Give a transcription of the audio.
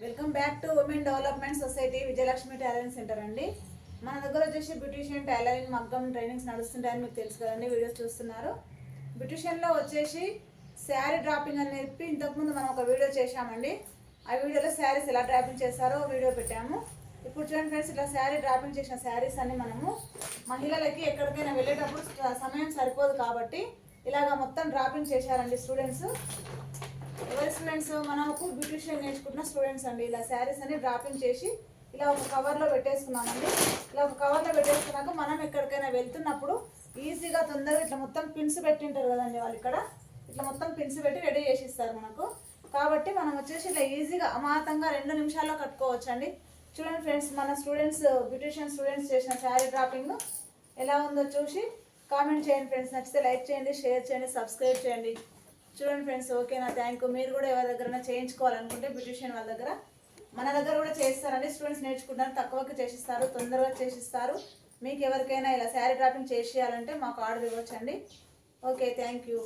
Welcome back to women development society Vijayalakshmi talent centre అండి. మన దగ్గర వచ్చేసి బ్యూటిషియన్ టైలరింగ్ మగ్గం ట్రైనింగ్స్ నడుస్తుంటాయని మీకు తెలుసు కదండి వీడియోస్ చూస్తున్నారు. బ్యూటిషియన్లో వచ్చేసి శారీ డ్రాపింగ్ అని చెప్పి ఇంతకుముందు మనం ఒక వీడియో చేశామండి. ఆ వీడియోలో శారీస్ ఎలా డ్రాపింగ్ చేస్తారో వీడియో పెట్టాము. ఇప్పుడు చూడండి ఫ్రెండ్స్ ఇట్లా శారీ డ్రాపింగ్ చేసిన శారీస్ అన్ని మనము మహిళలకి ఎక్కడికైనా వెళ్ళేటప్పుడు సమయం సరిపోదు కాబట్టి ఇలాగ మొత్తం డ్రాపింగ్ చేశారండి స్టూడెంట్స్. ఎవరి స్టూడెంట్స్ మనకు బ్యూటిషియన్ నేర్చుకుంటున్న స్టూడెంట్స్ అండి. ఇలా శారీస్ అన్ని డ్రాపింగ్ చేసి ఇలా ఒక కవర్లో పెట్టేసుకున్నామండి. ఇలా ఒక కవర్లో పెట్టేసుకున్నాక మనం ఎక్కడికైనా వెళ్తున్నప్పుడు ఈజీగా తొందరగా ఇట్లా మొత్తం పిన్స్ పెట్టింటారు కదండి వాళ్ళు ఇక్కడ. ఇట్లా మొత్తం పిన్స్ పెట్టి రెడీ చేసి ఇస్తారు మనకు. కాబట్టి మనం వచ్చేసి ఇలా ఈజీగా అమాతంగా రెండు నిమిషాల్లో కట్టుకోవచ్చు అండి చూడండి ఫ్రెండ్స్ మన స్టూడెంట్స్ బ్యూటిషియన్ స్టూడెంట్స్ చేసిన శారీ డ్రాపింగ్ ఎలా ఉందో చూసి కామెంట్ చేయండి ఫ్రెండ్స్ నచ్చితే లైక్ చేయండి షేర్ చేయండి సబ్స్క్రైబ్ చేయండి. చూడండి ఫ్రెండ్స్ ఓకేనా? థ్యాంక్ యూ మీరు కూడా ఎవరి దగ్గర చేయించుకోవాలనుకుంటే బ్యూటిషియన్ వాళ్ళ దగ్గర మన దగ్గర కూడా చేస్తారండి. స్టూడెంట్స్ నేర్చుకుంటారు తక్కువకి చేసిస్తారు తొందరగా చేసిస్తారు. మీకు ఎవరికైనా ఇలా శారీ డ్రాపింగ్ చేసేయాలంటే మాకు ఆర్డర్ ఇవ్వచ్చండి. Okay thank you